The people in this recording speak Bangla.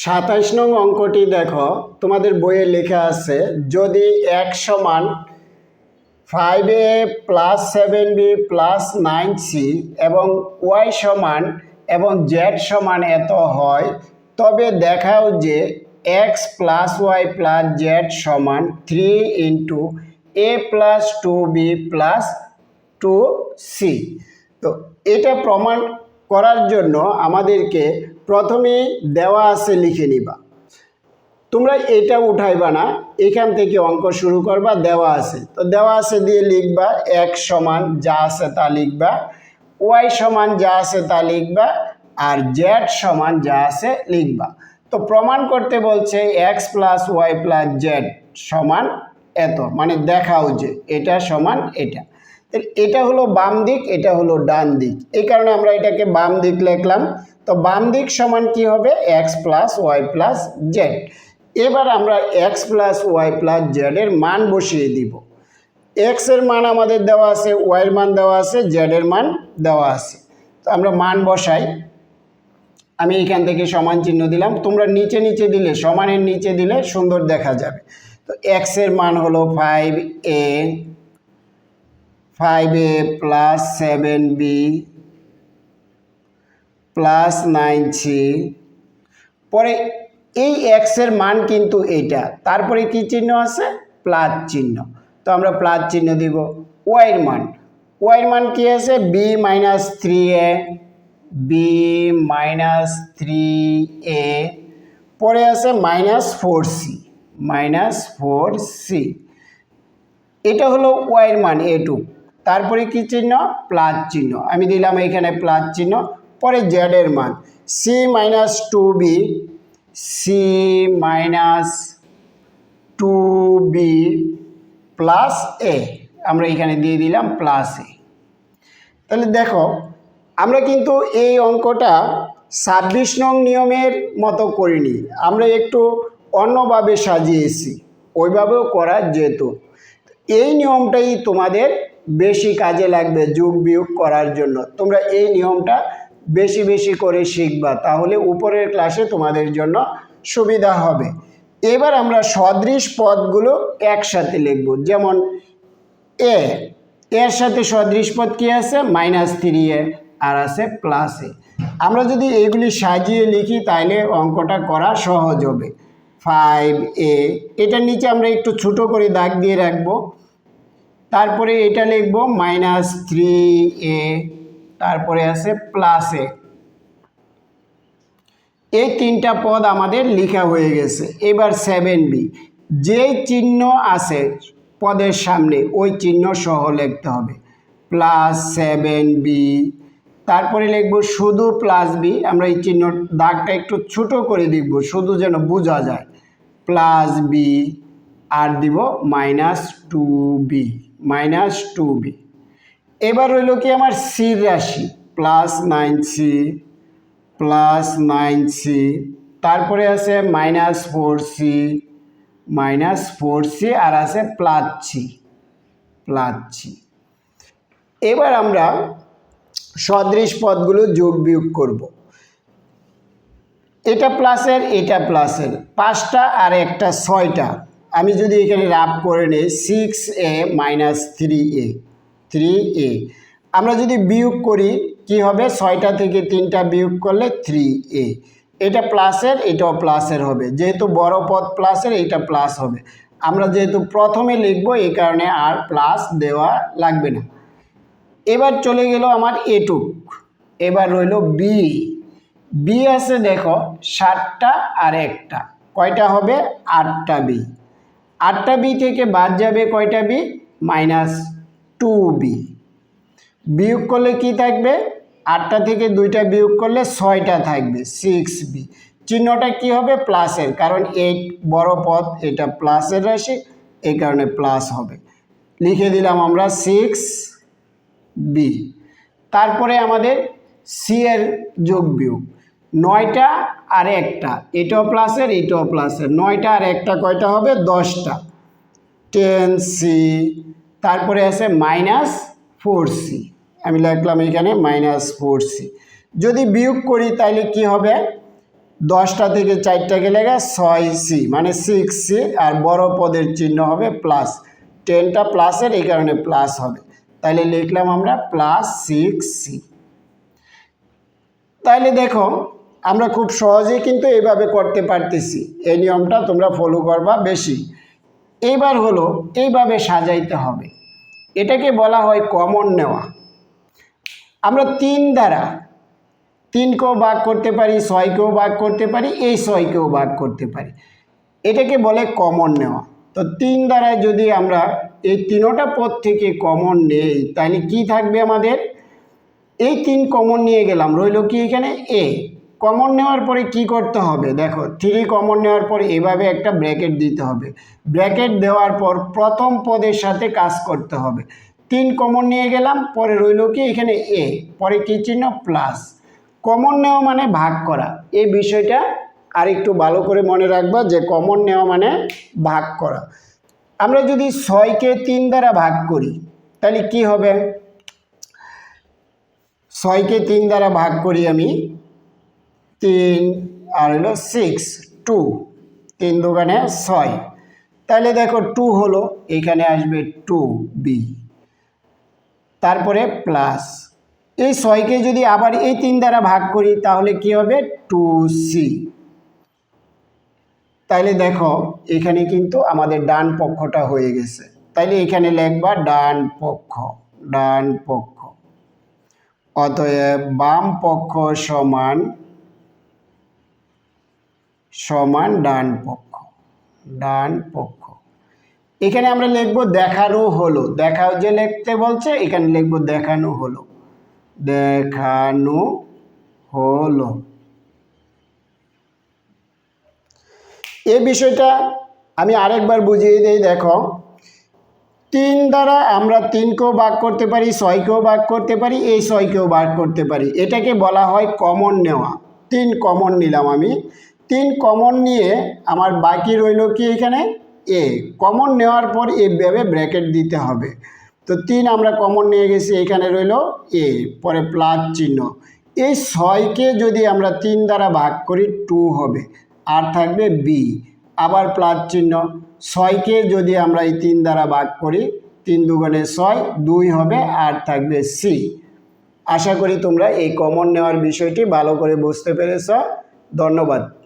সাতাইশ নং অঙ্কটি দেখো, তোমাদের বইয়ে লেখা আছে, যদি এক সমান five A plus seven B plus nine C এবং ওয়াই সমান এবং জেড সমান এত হয়, তবে দেখাও যে X plus Y plus Z সমান three into A plus two B plus two C তো এটা প্রমাণ করার জন্য আমাদেরকে প্রথমেই দেওয়া আছে লিখে নিবা। তোমরা এটা উঠাইবা না, এখান থেকে অঙ্ক শুরু করবা, দেওয়া আছে। তো দেওয়া আছে দিয়ে লিখবা, এক সমান যা আছে তা লিখবা, ওয়াই সমান যা আছে তা লিখবা, আর জেড সমান যা আছে লিখবা। তো প্রমাণ করতে বলছে X plus Y plus Z সমান এত মানে দেখাও যে এটা সমান এটা। এটা হলো বাম দিক, এটা হলো ডান দিক। এই কারণে আমরা এটাকে বাম দিক লিখলাম। তো বাম দিক সমান কি হবে? X plus Y plus Z এবার আমরা এক্স প্লাস ওয়াই প্লাস জেডের মান বসিয়ে দিব। এক্সের মান আমাদের দেওয়া আছে ওয়াইয়ের মান দেওয়া আছে জেডের মান দেওয়া আছে। তো আমরা মান বসাই। আমি এখান থেকে সমান চিহ্ন দিলাম। তোমরা নিচে নিচে দিলে, সমানের নিচে দিলে সুন্দর দেখা যাবে। তো এক্সের মান হলো five A five A plus seven B plus nine C পরে এই এক্সের মান কিন্তু এইটা। তারপরে কি চিহ্ন আছে? প্লাস চিহ্ন। তো আমরা প্লাস চিহ্ন দিব। ওয়াইয়ের মান। ওয়াইয়ের মান কি আছে? B minus three A B minus three A পরে আছে minus four C minus four C এটা হলো ওয়াইয়ের মান এটু তারপরে কি চিহ্ন? প্লাস চিহ্ন। আমি দিলাম এখানে প্লাস চিহ্ন। পরে জেডের মান C minus two B C minus two B plus A আমরা এখানে দিয়ে দিলাম প্লাস এ তাহলে দেখো, আমরা কিন্তু এই অঙ্কটা ছাব্বিশ নং নিয়মের মতো করিনি, আমরা একটু অন্যভাবে সাজিয়েছি, ওইভাবেও করা যেত। এই নিয়মটাই তোমাদের বেশি কাজে লাগবে যোগ বিয়োগ করার জন্য, তোমরা এই নিয়মটা বেশি বেশি করে শিখবা, তাহলে উপরের ক্লাসে তোমাদের জন্য সুবিধা হবে। এবার আমরা সদৃশ পদগুলো একসাথে লিখব, যেমন এ এর সাথে সদৃশ পদ কী আছে? মাইনাস থ্রি এ আর আছে প্লাস এ আমরা যদি এগুলি সাজিয়ে লিখি তাহলে অঙ্কটা করা সহজ হবে। ফাইভ এ এটার নিচে আমরা একটু ছোট করে দাগ দিয়ে রাখব। তারপরে এটা লিখব মাইনাস থ্রি এ তারপরে আছে প্লাস এই তিনটা পদ আমাদের লেখা হয়ে গেছে। এবার সেভেন বি যে চিহ্ন আছে পদের সামনে, ওই চিহ্ন সহ লিখতে হবে। প্লাস সেভেন বি তারপরে লিখব শুধু প্লাস বি আমরা এই চিহ্ন দাগটা একটু ছোট করে লিখব, শুধু যেন বোঝা যায়। প্লাস বি আর দিব minus two B minus two B এবার রইল কি আমার সি রাশি? Plus nine C plus nine C তারপরে আছে minus four C minus four C আর আছে প্লাস সি প্লাস সি এবার আমরা সদৃশ পদগুলো যোগ বিয়োগ করব। এটা প্লাসের এটা প্লাসের পাঁচটা আর একটা ছয়টা। আমি যদি এখানে রাফ করে নিই six A minus three A three A আমরা যদি বিয়োগ করি, কি হবে? ছয়টা থেকে তিনটা বিয়োগ করলে থ্রি এ এটা প্লাসের এটাও প্লাসের হবে। যেহেতু বড় পদ প্লাসের এটা প্লাস হবে। আমরা যেহেতু প্রথমে লিখব এই কারণে আর প্লাস দেওয়া লাগবে না। এবার চলে গেল আমার এটুক এবার রইল বি বি আছে দেখো, সাতটা আর একটা। কয়টা হবে? আটটা বি আটটা বি থেকে বাদ যাবে কয়টা বি মাইনাস টু বি। বিয়োগ করলে কি থাকবে? আটটা থেকে দুইটা বিয়োগ করলে ছয়টা থাকবে সিক্স বি চিহ্নটা কি হবে? প্লাসের, কারণ এই বড় পদ, এটা প্লাসের রাশি, এই কারণে প্লাস হবে। লিখে দিলাম আমরা সিক্স বি তারপরে আমাদের সি এর যোগ বিয়োগ, নয়টা আর একটা, এটাও প্লাসের এটাও প্লাসের, নয়টা আর একটা কয়টা হবে? দশটা। টেন সি তারপরে আছে মাইনাস ফোর সি আমি লিখলাম এখানে মাইনাস ফোর সি যদি বিয়োগ করি তাহলে কি হবে? দশটা থেকে চারটা গেলে ছয় সি মানে সিক্স সি আর বড় পদের চিহ্ন হবে প্লাস টেনটা প্লাসের এই কারণে প্লাস হবে। তাহলে লিখলাম আমরা প্লাস সিক্স সি তাহলে দেখো, আমরা খুব সহজেই কিন্তু এইভাবে করতে পারতেছি। এই নিয়মটা তোমরা ফলো করবা বেশি। এইবার হলো এইভাবে সাজাইতে হবে। এটাকে বলা হয় কমন নেওয়া। আমরা তিন দ্বারা তিনকেও ভাগ করতে পারি, ছয়কেও ভাগ করতে পারি, এই ছয়কেও ভাগ করতে পারি। এটাকে বলে কমন নেওয়া। তো তিন দ্বারা যদি আমরা এই তিনোটা পদ থেকে কমন নেই, তাহলে কি থাকবে আমাদের? এই তিন কমন নিয়ে গেলাম, রইল কি এখানে? এ। কমন নেওয়ার পরে কি করতে হবে? দেখো থ্রি কমন নেওয়ার পরে এভাবে একটা ব্র্যাকেট দিতে হবে। ব্র্যাকেট দেওয়ার পর প্রথম পদের সাথে কাজ করতে হবে। তিন কমন নিয়ে গেলাম, পরে রইল কি? এখানে এ পরে কি চিহ্ন? প্লাস কমন নেওয়া মানে ভাগ করা। এই বিষয়টা আর একটু ভালো করে মনে রাখবা যে কমন নেওয়া মানে ভাগ করা। আমরা যদি ছয়কে তিন দ্বারা ভাগ করি, তাহলে কি হবে? ছয়কে তিন দ্বারা ভাগ করি আমি তিন আর হলো সিক্স টু তিন দোকানে ছয়। তাহলে দেখো টু হলো, এখানে আসবে টু বি তারপরে প্লাস এই ছয়কে যদি আবার এই তিন দ্বারা ভাগ করি, তাহলে কি হবে? টু সি তাইলে দেখো, এখানে কিন্তু আমাদের ডান পক্ষটা হয়ে গেছে। তাইলে এখানে লিখবা ডান পক্ষ ডান পক্ষ। অতএব বাম পক্ষ সমান সমান ডান পক্ষ ডান পক্ষ। এখানে আমরা লিখব দেখানো হলো। দেখাও যে লিখতে বলছে, এখানে লিখব দেখানো হলো। দেখানো হলো। এই বিষয়টা আমি আরেকবার বুঝিয়ে দিই, দেখো। তিন দ্বারা আমরা তিনকেও ভাগ করতে পারি, ছয়কেও ভাগ করতে পারি, এই ছয়কেও ভাগ করতে পারি। এটাকে বলা হয় কমন নেওয়া। তিন কমন নিলাম আমি। তিন কমন নিয়ে আমার বাকি রইল কি এখানে? এ কমন নেওয়ার পর এইভাবে ব্র্যাকেট দিতে হবে। তো তিন আমরা কমন নিয়ে গেছি, এখানে রইল এ পরে প্লাস চিহ্ন। এই ছয়কে যদি আমরা তিন দ্বারা ভাগ করি টু হবে। আর থাকবে বি আবার প্লাস চিহ্ন। ছয়কে যদি আমরা এই তিন দ্বারা ভাগ করি, তিন দুগুণে ছয়, দুই হবে, আর থাকবে সি আশা করি তোমরা এই কমন নেওয়ার বিষয়টি ভালো করে বুঝতে পেরেছ। ধন্যবাদ।